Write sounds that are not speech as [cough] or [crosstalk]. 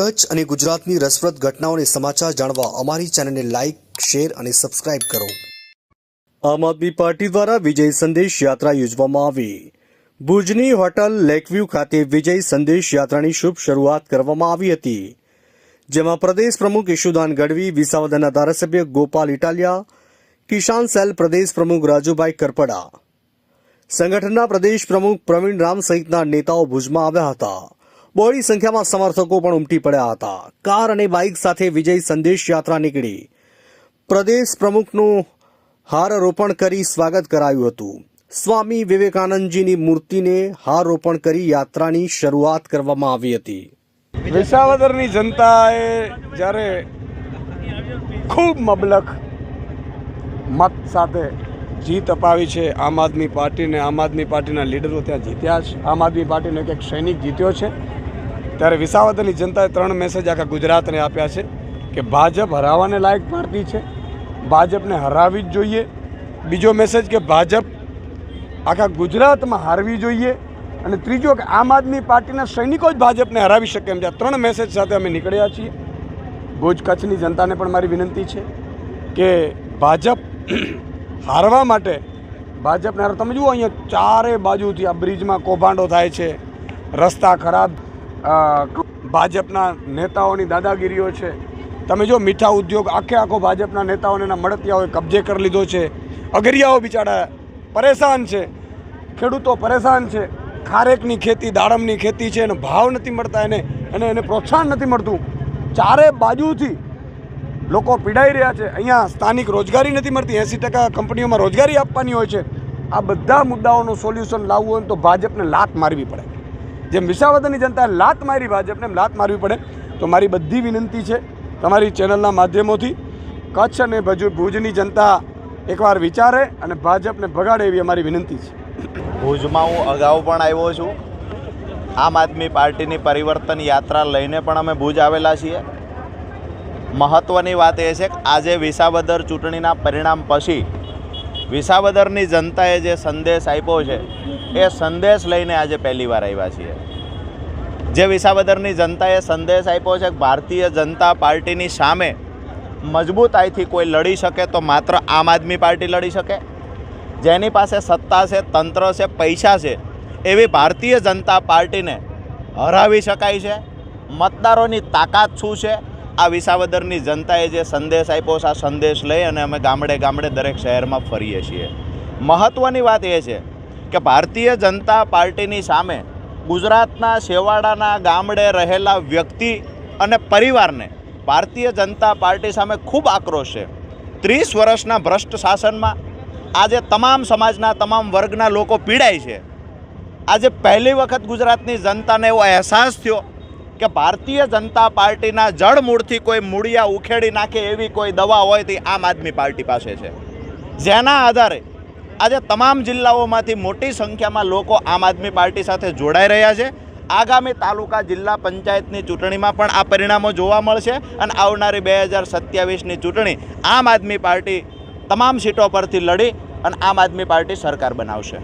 કચ્છ અને ગુજરાતની રસપ્રદ ઘટનાઓને સમાચાર જાણવા અમારી ચેનલને લાઇક, શેર અને સબસ્ક્રાઇબ કરો. આમ આદમી પાર્ટી દ્વારા વિજય સંદેશ યાત્રા યોજવામાં આવી. ભુજની હોટલ લેકવ્યુ ખાતે વિજય સંદેશ યાત્રાની શુભ શરૂઆત કરવામાં આવી હતી. જેમાં પ્રદેશ પ્રમુખ યશુદાન ગઢવી, વિસાવદરના ધારાસભ્ય ગોપાલ ઇટાલિયા, કિસાન સેલ પ્રદેશ પ્રમુખ રાજુભાઈ કરપડા. સંગઠનના પ્રદેશ પ્રમુખ પ્રવીણ રામ સહિતના નેતાઓ ભુજમાં આવ્યા હતા. બહોળી સંખ્યામાં સમર્થકો પણ ઉમટી પડ્યા હતા. કાર અને બાઇક સાથે વિજય સંદેશ યાત્રા નીકળી. પ્રદેશ પ્રમુખનું હારરોપણ કરી સ્વાગત કરાયું હતું. સ્વામી વિવેકાનંદજીની મૂર્તિને હારરોપણ કરી યાત્રાની શરૂઆત કરવામાં આવી હતી. વિસાવદરની જનતાએ જ્યારે ખૂબ મબલક મત સાથે જીત અપાવી છે, આમ આદમી પાર્ટીને, આમ આદમી પાર્ટીના લીડરો ત્યાં જીત્યા છે. આમ આદમી પાર્ટીનો એક સૈનિક જીત્યો છે. ત્યારે વિસાવદરની જનતાએ ત્રણ મેસેજ આખા ગુજરાતને આપ્યા છે કે ભાજપ હરાવવાને લાયક પાર્ટી છે. ભાજપને હરાવવી જ જોઈએ. બીજો મેસેજ કે ભાજપ આખા ગુજરાતમાં હારવી જોઈએ. અને ત્રીજો કે આમ આદમી પાર્ટીના સૈનિકો જ ભાજપને હરાવી શકે એમ છે. ત્રણ મેસેજ સાથે અમે નીકળ્યા છીએ. ભુજ કચ્છની જનતાને પણ મારી વિનંતી છે કે ભાજપ [clears throat] હારવા માટે ભાજપને તમે જુઓ અહીંયા ચારે બાજુથી આ બ્રિજમાં કૌભાંડો થાય છે. રસ્તા ખરાબ ભાજપના નેતાઓની દાદાગીરીઓ છે. તમે જો મીઠા ઉદ્યોગ, આખે આખો ભાજપના નેતાઓને એના મળતિયાઓએ કબજે કરી લીધો છે. અગરિયાઓ બિચારા પરેશાન છે. ખેડૂતો પરેશાન છે. ખારેકની ખેતી, દાડમની ખેતી છે, એને ભાવ નથી મળતા, એને અને એને પ્રોત્સાહન નથી મળતું. ચારે બાજુથી લોકો પીડાઈ રહ્યા છે. અહીંયા સ્થાનિક રોજગારી નથી મળતી. એંસી ટકા કંપનીઓમાં રોજગારી આપવાની હોય છે. આ બધા મુદ્દાઓનું સોલ્યુશન લાવવું હોય તો ભાજપને લાત મારવી પડે. જેમ વિસાવદરની જનતાએ લાત મારી ભાજપને, એમ લાત મારવી પડે. તો મારી બધી વિનંતી છે તમારી ચેનલના માધ્યમોથી. કચ્છ અને ભુજની જનતા એકવાર વિચારે અને ભાજપને ભગાડે એવી અમારી વિનંતી છે. ભુજમાં હું અગાઉ પણ આવ્યો છું. આમ આદમી પાર્ટીની પરિવર્તન યાત્રા લઈને પણ અમે ભુજ આવેલા છીએ. મહત્ત્વની વાત એ છે કે આજે વિસાવદર ચૂંટણીના પરિણામ પછી વિસાવદરની જનતાએ જે સંદેશ આપ્યો છે, એ સંદેશ લઈને આજે પહેલીવાર આવ્યા છીએ. જે વિસાવદરની જનતાએ સંદેશ આપ્યો છે કે ભારતીય જનતા પાર્ટીની સામે મજબૂતાઈથી કોઈ લડી શકે તો માત્ર આમ આદમી પાર્ટી લડી શકે? જેની પાસે સત્તા છે, તંત્ર છે, પૈસા છે, એવી ભારતીય જનતા પાર્ટીને હરાવી શકાય છે? મતદારોની તાકાત શું છે? આ વિસાવદરની જનતાએ જે સંદેશ આપ્યો છે, આ સંદેશ લઈ અને અમે ગામડે ગામડે દરેક શહેરમાં ફરીએ છીએ. મહત્ત્વની વાત એ છે કે ભારતીય જનતા પાર્ટીની સામે ગુજરાતના છેવાડાના ગામડે રહેલા વ્યક્તિ અને પરિવારને ભારતીય જનતા પાર્ટી સામે ખૂબ આક્રોશ છે. ત્રીસ વર્ષના ભ્રષ્ટ શાસનમાં આજે તમામ સમાજના, તમામ વર્ગના લોકો પીડાય છે. આજે પહેલી વખત ગુજરાતની જનતાને એવો અહેસાસ થયો કે ભારતીય જનતા પાર્ટીના જળમૂળથી કોઈ મૂળિયા ઉખેડી નાખે એવી કોઈ દવા હોય તે આમ આદમી પાર્ટી પાસે છે. જેના આધારે આજે તમામ જિલ્લાઓમાંથી મોટી સંખ્યામાં લોકો આમ આદમી પાર્ટી સાથે જોડાઈ રહ્યા છે. આગામી તાલુકા જિલ્લા પંચાયતની ચૂંટણીમાં પણ આ પરિણામો જોવા મળશે અને આવનારી બે હજાર સત્યાવીસની ચૂંટણી આમ આદમી પાર્ટી તમામ સીટો પરથી લડી અને આમ આદમી પાર્ટી સરકાર બનાવશે.